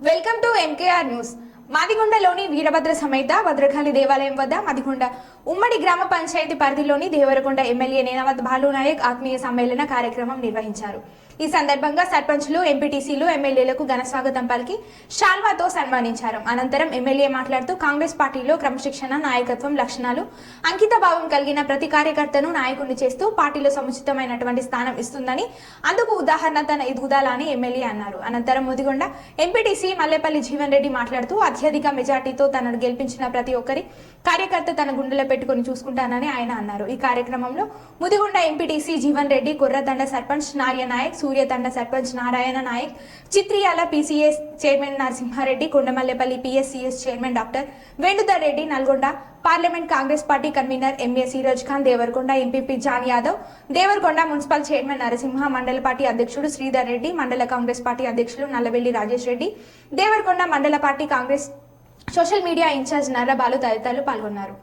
Welcome to MKR news. మాదిగొండలోని Veerabhadra సమేత భద్రకాళి దేవాలయం వద్ద మాదిగొండ ఉమ్మడి గ్రామ పంచాయతీ పరిధిలోని దేవరకొండ ఎమ్మెల్యే నేనవత్ భాలు నాయక్ ఆత్మీయ సమ్మేళన కార్యక్రమం నిర్వహించారు. ఈ సందర్భంగా సర్పంచ్లు ఎంపీటీసీలు ఎమ్మెల్యేలకు ఘనస్వాగతం పలికి షాల్వాతో సన్మానించారు. అనంతరం ఎమ్మెల్యే మాట్లాడుతూ కాంగ్రెస్ పార్టీలో క్రమశిక్షణ నాయకత్వం లక్షణాలు అంకిత భావం కలిగిన ప్రతి కార్యకర్తను నాయకుడిని చేస్తూ పార్టీలో సముచితమైనటువంటి స్థానం ఇస్తుందని అందుకు ఉదాహరణ తన ఎదుగుదల అని ఎమ్మెల్యే అన్నారు. అనంతరం ముదిగొండ ఎంపీటీసీ మల్లేపల్లి జీవన్ రెడ్డి మాట్లాడుతూ అత్యధిక మెజార్టీతో తనను గెలిపించిన ప్రతి ఒక్కరి కార్యకర్త తన గుండెలపై పెట్టుకుని చూసుకుంటానని ఆయన అన్నారు. ఈ కార్యక్రమంలో Mudigonda MPTC Jeevan Reddy Kurrathanda sarpanch Narya Naik Suryathanda sarpanch Narayana Naik Chitriyala PCS chairman Narasimhareddy Kondamallepalli PSCS chairman doctor Venudhar Reddy Nalgonda parliament Congress party convener M A Siroj Khan Devarakonda MPP John Yadav Devarakonda municipal chairman Narasimha mandal party అధ్యక్షుడు శ్రీధర్ రెడ్డి మండల Congress party అధ్యక్షులు Nallavelli Rajesh Reddy Devarakonda mandal party Congress social media incharge Narrabalu తదితరులు పాల్గొన్నారు.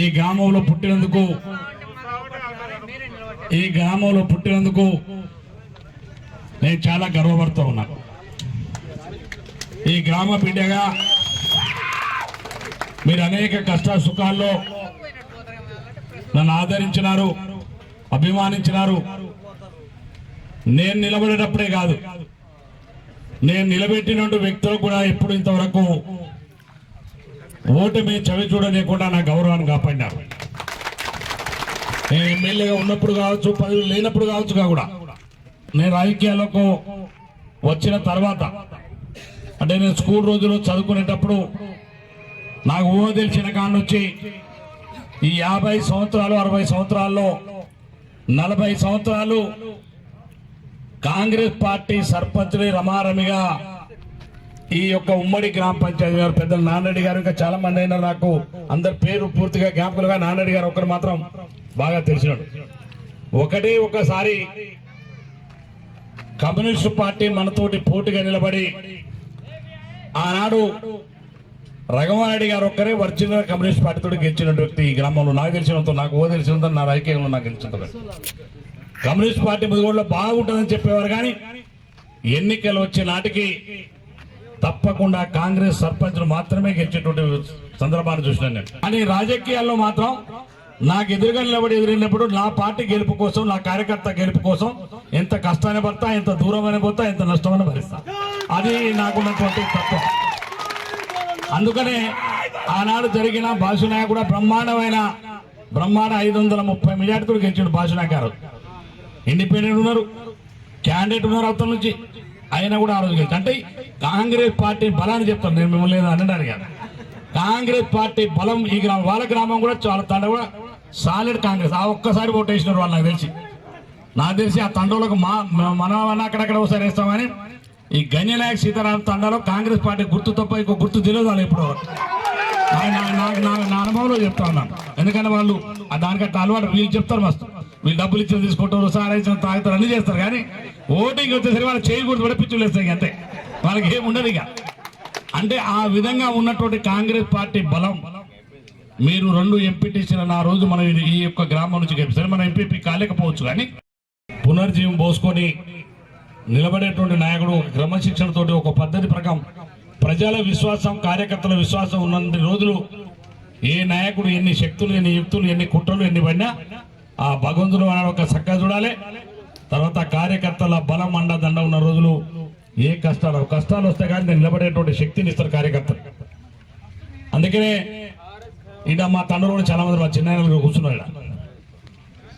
ఈ గ్రామంలో పుట్టినందుకు ఈ గ్రామంలో పుట్టినందుకు నేను చాలా గర్వపడుతూ ఉన్నాను ఈ గ్రామ బిడ్డగా మీరు అనేక కష్ట సుఖాల్లో నన్ను ఆదరించినారు అభిమానించినారు. నేను నిలబడేటప్పుడే కాదు నేను నిలబెట్టినట్టు వ్యక్తులు కూడా ఎప్పుడు ఇంతవరకు ఓటమి చవి చూడలేకుండా నా గౌరవాన్ని కాపాడినారు నేను ఎమ్మెల్యేగా ఉన్నప్పుడు కావచ్చు పదవి లేనప్పుడు కావచ్చు కూడా. నేను రాజకీయాలకు వచ్చిన తర్వాత అంటే నేను స్కూల్ రోజుల్లో చదువుకునేటప్పుడు నాకు ఊహ తెలిసిన కాడ నుంచి ఈ యాభై సంవత్సరాలు అరవై సంవత్సరాల్లో నలభై సంవత్సరాలు కాంగ్రెస్ పార్టీ సర్పంచ్ని రమారమిగా ఈ యొక్క ఉమ్మడి గ్రామ పంచాయతీ గారు పెద్ద నాన్నరెడ్డి గారు ఇంకా చాలా మంది అయినా నాకు. అందరి పేరు పూర్తిగా జ్ఞాపకులుగా నాన్నరెడ్డి గారు ఒకరు మాత్రం బాగా తెలిసినాడు ఒకటే ఒకసారి కమ్యూనిస్ట్ పార్టీ మనతోటి పోటీగా నిలబడి ఆనాడు రఘవారెడ్డి గారు ఒక్కరే ఒరిజినల్ కమ్యూనిస్ట్ పార్టీతో గెలిచిన వ్యక్తి ఈ గ్రామంలో నాకు తెలిసినంత నాకు ఓ తెలిసినంత నా రాజకీయంలో నాకు తెలిసినంత కమ్యూనిస్ట్ పార్టీ ముదిగోడులో బాగుంటుందని చెప్పేవారు కానీ ఎన్నికలు వచ్చే నాటికి తప్పకుండా కాంగ్రెస్ సర్పంచ్లు మాత్రమే గెలిచేటువంటి సందర్భాన్ని చూసినాను నేను. కానీ రాజకీయాల్లో మాత్రం నాకు ఎదురుగా నిలబడి ఎదురైనప్పుడు నా పార్టీ గెలుపు కోసం నా కార్యకర్త గెలుపు కోసం ఎంత కష్టాన్ని పడతా ఎంత దూరమైన పోతా ఎంత నష్టమైన భరిస్తా. అది నాకున్నటువంటి తత్వం. అందుకనే ఆనాడు జరిగిన భాషనాయకు కూడా బ్రహ్మాండమైన బ్రహ్మాండ ఐదు వందల ముప్పై మెజార్టీతో గెలిచాడు భాషనాయక్ గారు. ఇండిపెండెంట్ ఉన్నారు. క్యాండిడేట్ ఉన్నారు అవతల నుంచి. అయినా కూడా ఆ రోజు గెలిచి అంటే కాంగ్రెస్ పార్టీ బలాన్ని చెప్తాను నేను మిమ్మల్ని అనడానికి కాదు. కాంగ్రెస్ పార్టీ బలం ఈ గ్రామం వాళ్ళ గ్రామం కూడా చాలా తండ కూడా సాలిడ్ కాంగ్రెస్. ఆ ఒక్కసారి ఓటు వేసినారు వాళ్ళు నాకు తెలిసి. నాకు తెలిసి ఆ తండోలకు మా మ- మనం అక్కడక్కడ ఒకసారి వేస్తామని ఈ గణ్యనాయక్ సీతారాం తండాలో కాంగ్రెస్ పార్టీ గుర్తు తప్ప ఇంకో గుర్తు తెలియదు వాళ్ళు ఇప్పుడు నా- అనుభవంలో చెప్తా ఉన్నాను. ఎందుకంటే వాళ్ళు ఆ దానికంటే అలవాటు వీళ్ళు చెప్తారు మస్తు. మీరు డబ్బులు ఇచ్చిన తీసుకుంటారు సారాయించిన తాగుతారు అన్ని చేస్తారు కానీ ఓటింగ్ వచ్చేసరికి వాళ్ళు చేయకూడదు గుర్తు అంతే. వాళ్ళకి ఏం ఉండదు ఇక. అంటే ఆ విధంగా ఉన్నటువంటి కాంగ్రెస్ పార్టీ బలం మీరు రెండు ఎంపీటీసీల నా రోజు మనం ఈ- యొక్క గ్రామం నుంచి గెలిపిస్తారు మనం ఎంపీపీ కాలేకపోవచ్చు కానీ పునర్జీవం పోసుకొని నిలబడేటువంటి నాయకుడు క్రమశిక్షణతోటి ఒక పద్ధతి ప్రకారం ప్రజల విశ్వాసం కార్యకర్తల విశ్వాసం ఉన్నన్ని రోజులు ఏ నాయకుడు ఎన్ని శక్తులు ఎన్ని యుక్తులు ఎన్ని కుట్రలు ఎన్ని పడినా ఆ భగవంతుడు అనే ఒక చక్కగా చూడాలి. తర్వాత కార్యకర్తల బలం అండ దండ ఉన్న రోజులు ఏ కష్టాలు కష్టాలు వస్తే కానీ నేను నిలబడేటువంటి శక్తిని ఇస్తారు కార్యకర్తలు. అందుకనే ఈడ మా తండ్రులు కూడా చాలా మంది మా చిన్న కూర్చున్నారు ఈడ.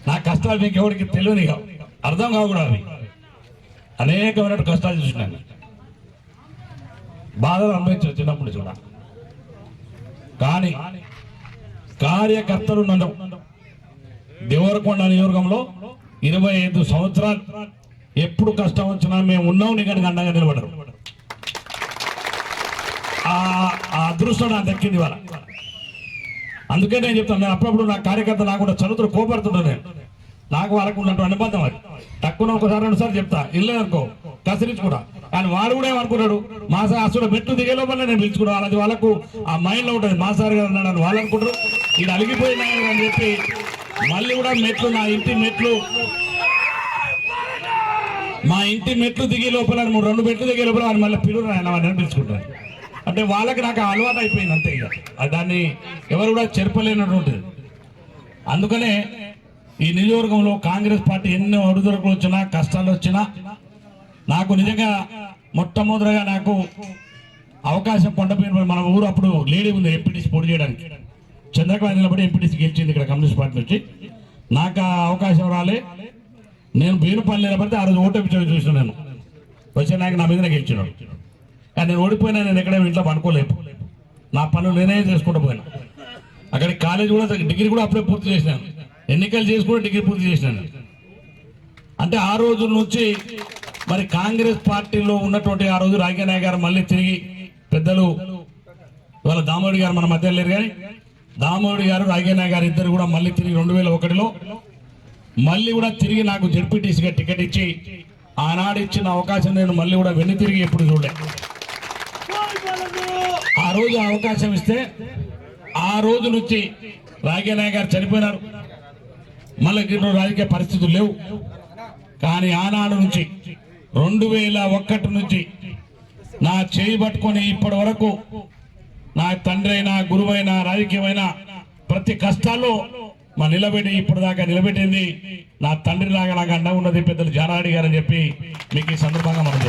నా కష్టాలు మీకు ఎవరికి తెలియని అర్థం కాకూడదు అవి. అనేకమైన కష్టాలు చూసినాను బాధలు అనుభవించారు చిన్నప్పుడు చూడ. కానీ కార్యకర్తలు నన్ను దేవరకొండ నియోజకంలో ఇరవై ఐదు సంవత్సరాలు ఎప్పుడు కష్టం వచ్చినా మేము ఉన్నాం నీకు అండగా నిలబడరు ఆ ఆ అదృష్టం నాకు దక్కింది వాళ్ళ అందుకే నేను చెప్తాను నేను అప్పుడప్పుడు నా కార్యకర్త నాకు కూడా చదువుతూ కోపడుతుంటాను నేను. నాకు వాళ్ళకు ఉన్నట్టు అనుబంధం అది. తక్కువ ఒకసారి రెండు చెప్తా ఇల్లు అనుకో కసిరించుకుంటా. కానీ వాడు కూడా ఏమనుకున్నాడు మా సార్ అసలు మెట్లు దిగే లోపల నేను పిలుచుకున్నాను వాళ్ళది వాళ్ళకు ఆ మైండ్లో ఉంటుంది మా సార్ గారు అన్నాడు అని వాళ్ళు అనుకుంటారు. ఇది అలిగిపోయినా అని చెప్పి మళ్ళీ కూడా మెట్లు నా ఇంటి మెట్లు. మా ఇంటి మెట్లు దిగే లోపల మూడు రెండు మెట్లు దిగే లోపల ఆయన మళ్ళీ పిలువు ఆయన అని పిలుచుకుంటారు అంటే వాళ్ళకి నాకు ఆ అలవాటు అయిపోయింది అంతే ఇక. దాన్ని ఎవరు కూడా చెరపలేనటువంటిది అందుకనే ఈ నియోజకవర్గంలో కాంగ్రెస్ పార్టీ ఎన్నో అడుగుదలకు వచ్చినా కష్టాలు వచ్చినా నాకు నిజంగా మొట్టమొదటిగా నాకు అవకాశం కొండపైన మన ఊరు అప్పుడు లేడీ ఉంది ఎంపీటీసీ పోటీ చేయడానికి. చంద్రకాంత్ నిలబడి ఎంపీటీసీ గెలిచింది ఇక్కడ కమ్యూనిస్ట్ పార్టీ నుంచి. నాకు ఆ అవకాశం రాలే. నేను బీరుపల్లి నిలబడితే ఆ రోజు ఓటమి చూసిన నేను. వచ్చే నాకు నా మీద గెలిచినాడు. కానీ నేను ఓడిపోయినా నేను ఎక్కడ ఇంట్లో పనుకోలేపు నా పనులు నేనే చేసుకుంటూ పోయినా. అక్కడ కాలేజ్ కూడా డిగ్రీ కూడా అప్పుడే పూర్తి చేసినాను ఎన్నికలు చేసి కూడా డిగ్రీ పూర్తి చేసినాను అంటే ఆ రోజు నుంచి మరి కాంగ్రెస్ పార్టీలో ఉన్నటువంటి ఆ రోజు రాజకీయ గారు మళ్ళీ తిరిగి పెద్దలు ఇవాళ దామోడి గారు మన మధ్య లేరు కానీ దామోడి గారు రాజకీయ గారు ఇద్దరు కూడా మళ్ళీ తిరిగి రెండు వేల ఒకటిలో మళ్ళీ కూడా తిరిగి నాకు జడ్పీటీసీగా టికెట్ ఇచ్చి ఆనాడు ఇచ్చిన అవకాశం నేను మళ్ళీ కూడా వెన్ను తిరిగి ఎప్పుడు చూడలే. ఆ రోజు అవకాశం ఇస్తే ఆ రోజు నుంచి రాజకీయ గారు చనిపోయినారు. మళ్ళీ ఇప్పుడు రాజకీయ పరిస్థితులు లేవు. కానీ ఆనాడు నుంచి రెండు వేల ఒక్కటి నుంచి నా చేయి పట్టుకొని ఇప్పటి వరకు నా తండ్రి అయినా గురువైనా రాజకీయమైన ప్రతి కష్టాల్లో మా నిలబెట్టి ఇప్పుడు దాకా నిలబెట్టింది నా తండ్రి లాగా నాకు అండ ఉన్నది పెద్దలు జానారెడ్డి గారని చెప్పి మీకు ఈ సందర్భంగా మనం